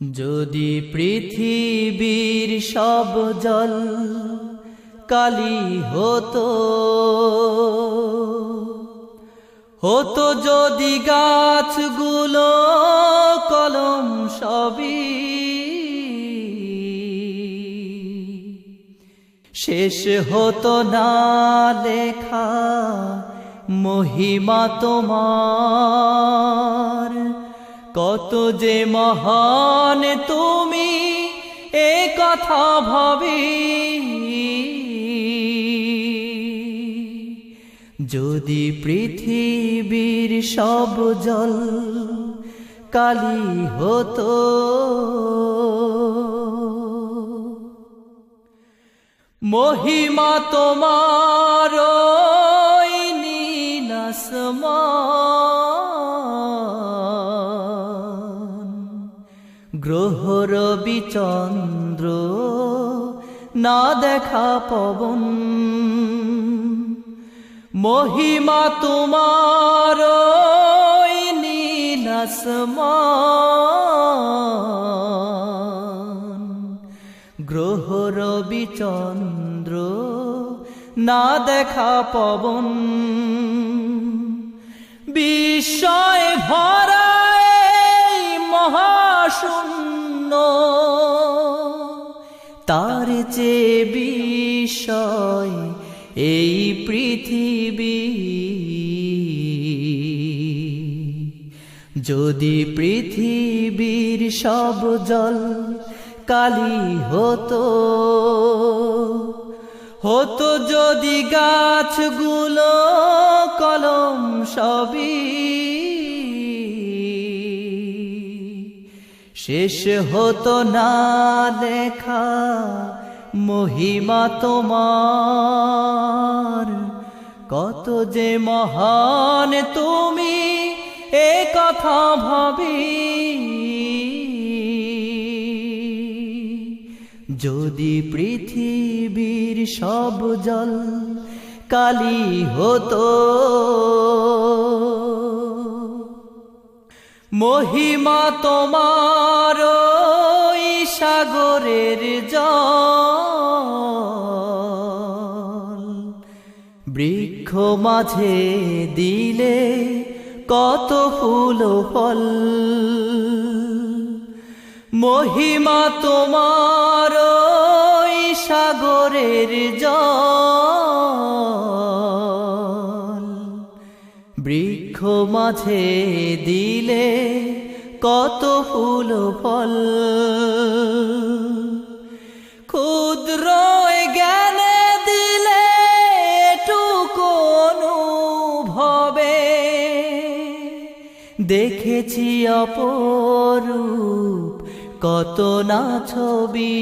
যদি পৃথিবীর সব জল কালি হতো হতো যদি গাছগুলো কলম সবই, শেষ হতো না লেখা মহিমা তোমার। কত যে মহান তুমি, এ কথা ভাবি। যদি পৃথিবীর সব জল কালি হতো, মহিমা তোমার ওই গ্রহ রবি চন্দ্র না দেখা পবন। মহিমা তোমার আসমান গ্রহ রবি চন্দ্র না দেখা পবন। বিস্ময় ভরা চেয়ে বিষয় এই পৃথিবী। যদি পৃথিবীর সব জল কালি হতো হতো যদি গাছগুলো কলম সবই। শেষ হতো না লেখা মহিমা তোমার। কত যে মহান তুমি, এ কথা ভাবি। যদি পৃথিবীর সব জল কালি হতো, মহিমা তোমার সাগরের জল। বৃক্ষ মাঝে দিলে কত ফুল ফল। মহিমা তোমার সাগরের জল। বৃক্ষ মাঝে দিলে কত ফুল ফল। ক্ষুদ্র জ্ঞানে দিলে এটুকু অনুভবে। দেখেছি অপরূপ কত না ছবি।